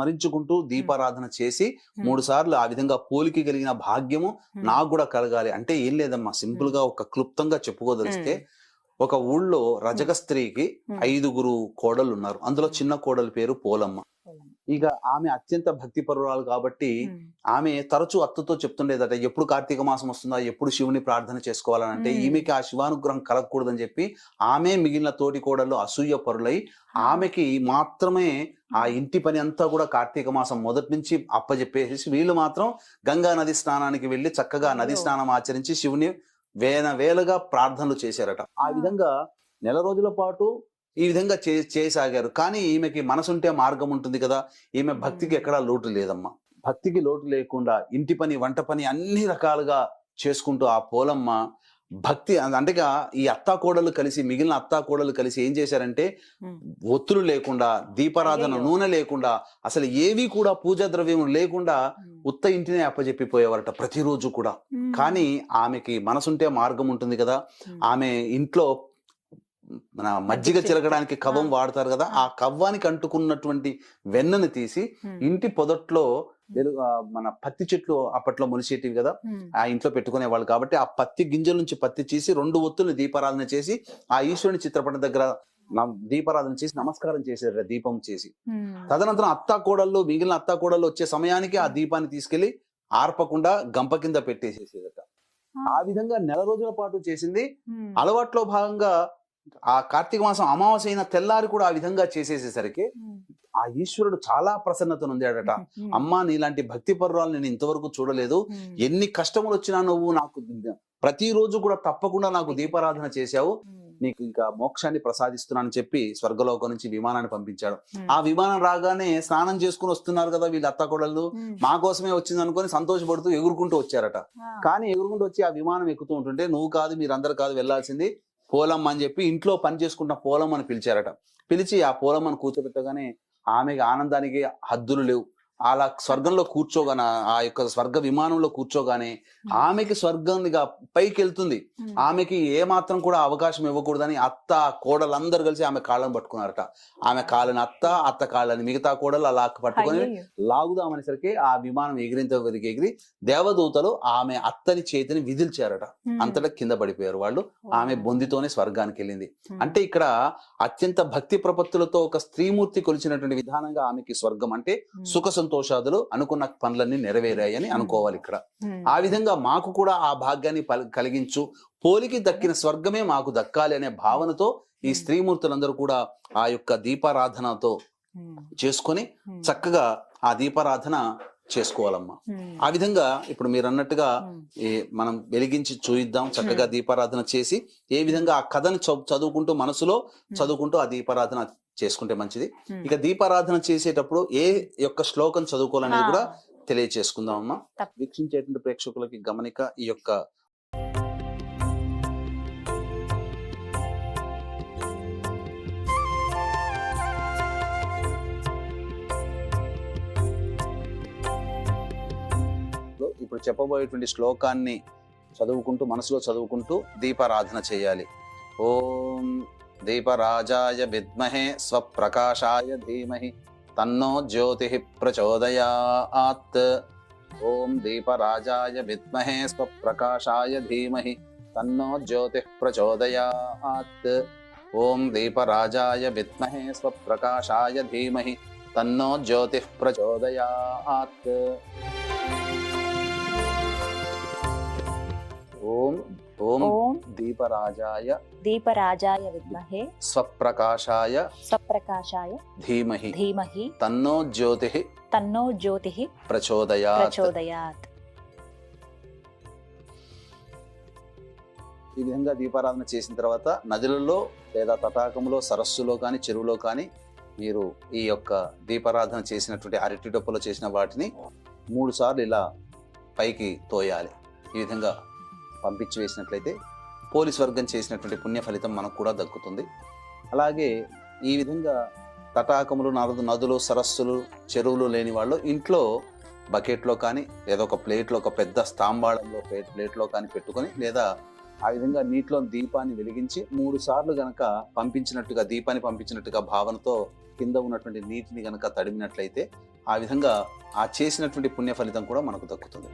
స్మరించుకుంటూ దీపారాధన చేసి మూడు సార్లు ఆ విధంగా పోలికి కలిగిన భాగ్యము నాకు కూడా కలగాలి. అంటే ఏం లేదమ్మా సింపుల్గా ఒక క్లుప్తంగా చెప్పుకోదలిస్తే ఒక ఊళ్ళో రజక స్త్రీకి ఐదుగురు కోడలు ఉన్నారు అందులో చిన్న కోడలి పేరు పోలమ్మ. ఇక ఆమె అత్యంత భక్తి పరురాలు కాబట్టి ఆమె తరచూ అత్తతో చెప్తుండేదట ఎప్పుడు కార్తీక మాసం వస్తుందా ఎప్పుడు శివుని ప్రార్థన చేసుకోవాలని అంటే. ఈమెకి ఆ శివానుగ్రహం కలగకూడదని చెప్పి ఆమె మిగిలిన తోటి కోడళ్ళు అసూయ పరులై ఆమెకి మాత్రమే ఆ ఇంటి పని అంతా కూడా కార్తీక మాసం మొదటి నుంచి అప్పచెప్పేసి వీళ్ళు మాత్రం గంగా నది స్నానానికి వెళ్ళి చక్కగా నది. స్నానం ఆచరించి శివుని వేల వేలుగా ప్రార్థనలు చేశారట. ఆ ఆ. విధంగా నెల రోజుల పాటు ఈ విధంగా చే చేయసాగారు కానీ ఈమెకి మనసుంటే మార్గం ఉంటుంది కదా. ఈమె భక్తికి ఎక్కడా లోటు లేదమ్మా. భక్తికి లోటు లేకుండా ఇంటి పని వంట పని అన్ని రకాలుగా చేసుకుంటూ ఆ పోలమ్మ భక్తి అంటే ఈ అత్తా కోడలు కలిసి మిగిలిన అత్తా కోడలు కలిసి ఏం చేశారంటే ఒత్తులు లేకుండా దీపారాధన. నూనె లేకుండా అసలు ఏవి కూడా పూజా ద్రవ్యం లేకుండా ఉత్త ఇంటినే అప్పచెప్పిపోయేవారట ప్రతిరోజు కూడా. కానీ ఆమెకి మనసుంటే మార్గం ఉంటుంది కదా ఆమె ఇంట్లో మన మజ్జిగ చిలకడానికి కవ్వం. వాడతారు కదా ఆ కవ్వానికి అంటుకున్నటువంటి వెన్నను తీసి ఇంటి పొదట్లో మన పత్తి చెట్లు అప్పట్లో మొలిసేటివి కదా ఆ ఇంట్లో పెట్టుకునే వాళ్ళు కాబట్టి ఆ పత్తి గింజల నుంచి పత్తి చేసి రెండు ఒత్తుల్ని దీపారాధన చేసి ఆ ఈశ్వరుని చిత్రపటం దగ్గర దీపారాధన చేసి నమస్కారం చేసేట దీపం చేసి. తదనంతరం అత్తా కోడళ్ళు మిగిలిన అత్తా కోడళ్ళు వచ్చే సమయానికి ఆ దీపాన్ని తీసుకెళ్ళి ఆర్పకుండా గంప కింద పెట్టేసేసేదట. ఆ. విధంగా నెల రోజుల పాటు చేసింది. అలవాట్లో భాగంగా ఆ కార్తీక మాసం అమావాస్య అయిన తెల్లారి కూడా ఆ విధంగా చేసేసేసరికి ఆ ఈశ్వరుడు చాలా ప్రసన్నత నొందాడట అమ్మా నీలాంటి భక్తి పర్వాలు నేను ఇంతవరకు చూడలేదు. ఎన్ని కష్టములు వచ్చినా నువ్వు నాకు ప్రతిరోజు కూడా తప్పకుండా నాకు దీపారాధన చేశావు. నీకు ఇంకా మోక్షాన్ని ప్రసాదిస్తున్నానని చెప్పి స్వర్గలోకం నుంచి విమానాన్ని పంపించాడు. ఆ విమానం రాగానే స్నానం చేసుకుని వస్తున్నారు కదా వీళ్ళ అత్త కోడళ్ళు. మా కోసమే వచ్చింది అనుకొని సంతోషపడుతూ ఎగురుకుంటూ వచ్చారట. కానీ ఎగురుకుంటూ వచ్చి ఆ విమానం ఎక్కుతూ ఉంటుంటే నువ్వు కాదు మీరందరు కాదు వెళ్ళాల్సింది పోలమ్మ అని చెప్పి ఇంట్లో పని చేసుకుంటున్న పోలమ్మ అని పిలిచారట. పిలిచి ఆ పోలమ్మని కూర్చోబెట్టగానే ఆమెకి ఆనందానికి హద్దులు లేవు. అలా స్వర్గంలో కూర్చోగానే ఆ యొక్క స్వర్గ విమానంలో కూర్చోగానే ఆమెకి స్వర్గంగా పైకి వెళ్తుంది ఆమెకి ఏ మాత్రం కూడా అవకాశం ఇవ్వకూడదని అత్త కోడలందరూ కలిసి ఆమె కాళ్ళని పట్టుకున్నారట. ఆమె కాళ్ళని అత్త అత్త కాళ్ళని మిగతా కోడలు అలా పట్టుకొని లాగుదామనేసరికి ఆ విమానం ఎగిరింత వరకు ఎగిరి దేవదూతలు ఆమె అత్తని చేతిని విదిల్చారట. అంతటా కింద పడిపోయారు వాళ్ళు. ఆమె బొందితోనే స్వర్గానికి వెళ్ళింది. అంటే ఇక్కడ అత్యంత భక్తి ప్రపత్తులతో ఒక స్త్రీమూర్తి కొలిచినటువంటి విధానంగా ఆమెకి స్వర్గం అంటే సుఖ సంతోషాదులు అనుకున్న పనులన్నీ నెరవేరాయి అని అనుకోవాలి ఇక్కడ. ఆ విధంగా మాకు కూడా ఆ భాగ్యాన్ని కలిగించు. పోలికి దక్కిన స్వర్గమే మాకు దక్కాలి అనే భావనతో ఈ స్త్రీమూర్తులందరూ కూడా ఆ యొక్క దీపారాధనతో చేసుకొని చక్కగా ఆ దీపారాధన చేసుకోవాలమ్మా. ఆ విధంగా ఇప్పుడు మీరు అన్నట్టుగా ఈ మనం వెలిగించి చూయిద్దాం చక్కగా దీపారాధన చేసి ఏ విధంగా ఆ కథని చదువుకుంటూ మనసులో చదువుకుంటూ ఆ దీపారాధన చేసుకుంటే మంచిది. ఇక దీపారాధన చేసేటప్పుడు ఏ యొక్క శ్లోకం చదువుకోవాలనేది కూడా తెలియచేసుకుందాం అమ్మా తప్ప- వీక్షించేటువంటి ప్రేక్షకులకి గమనిక ఈ యొక్క ఇప్పుడు చెప్పబోయేటువంటి శ్లోకాన్ని చదువుకుంటూ మనసులో చదువుకుంటూ దీపారాధన చేయాలి. ఓం దీపరాజాయ విద్మహే స్వప్రకాశాయ ధీమహి తన్నో జ్యోతి ప్రచోదయాత్. ఓం దీపరాజాయ విద్మహే స్వప్రకాశాయ ధీమహి తన్నో జ్యోతి ప్రచోదయాత్. ఓం దీపరాజాయ విద్మహే స్వప్రకాశాయ ధీమహి తన్నో జ్యోతి ప్రచోదయాత్. ఓం ఓం దీపరాజాయ దీపరాజాయ విద్మహే స్వప్రకాశాయ స్వప్రకాశాయ ధీమహి ధీమహి తన్నో జ్యోతి తన్నో జ్యోతి ప్రచోదయాత్. ప్రచోదయాత్. ఈ విధంగా దీపారాధన చేసిన తర్వాత నదులలో లేదా తటాకంలో సరస్సులో కానీ చెరువులో కానీ మీరు ఈ యొక్క దీపారాధన చేసినటువంటి అరటి డొప్పలో చేసిన వాటిని మూడు సార్లు ఇలా పైకి తోయాలి. ఈ విధంగా పంపించి వేసినట్లయితే పోలీస్ వర్గం చేసినటువంటి పుణ్య ఫలితం మనకు కూడా దక్కుతుంది. అలాగే ఈ విధంగా తటాకములు నదు నదులు సరస్సులు చెరువులు లేని వాళ్ళు ఇంట్లో బకెట్లో కానీ లేదా ఒక ప్లేట్లో ఒక పెద్ద స్తాంబాళంలో ప్లేట్ ప్లేట్లో కానీ పెట్టుకొని లేదా ఆ విధంగా నీటిలో దీపాన్ని వెలిగించి మూడు సార్లు గనక పంపించినట్టుగా దీపాన్ని పంపించినట్టుగా భావనతో కింద ఉన్నటువంటి నీటిని గనక తడిమినట్లయితే ఆ విధంగా ఆ చేసినటువంటి పుణ్య ఫలితం కూడా మనకు దక్కుతుంది.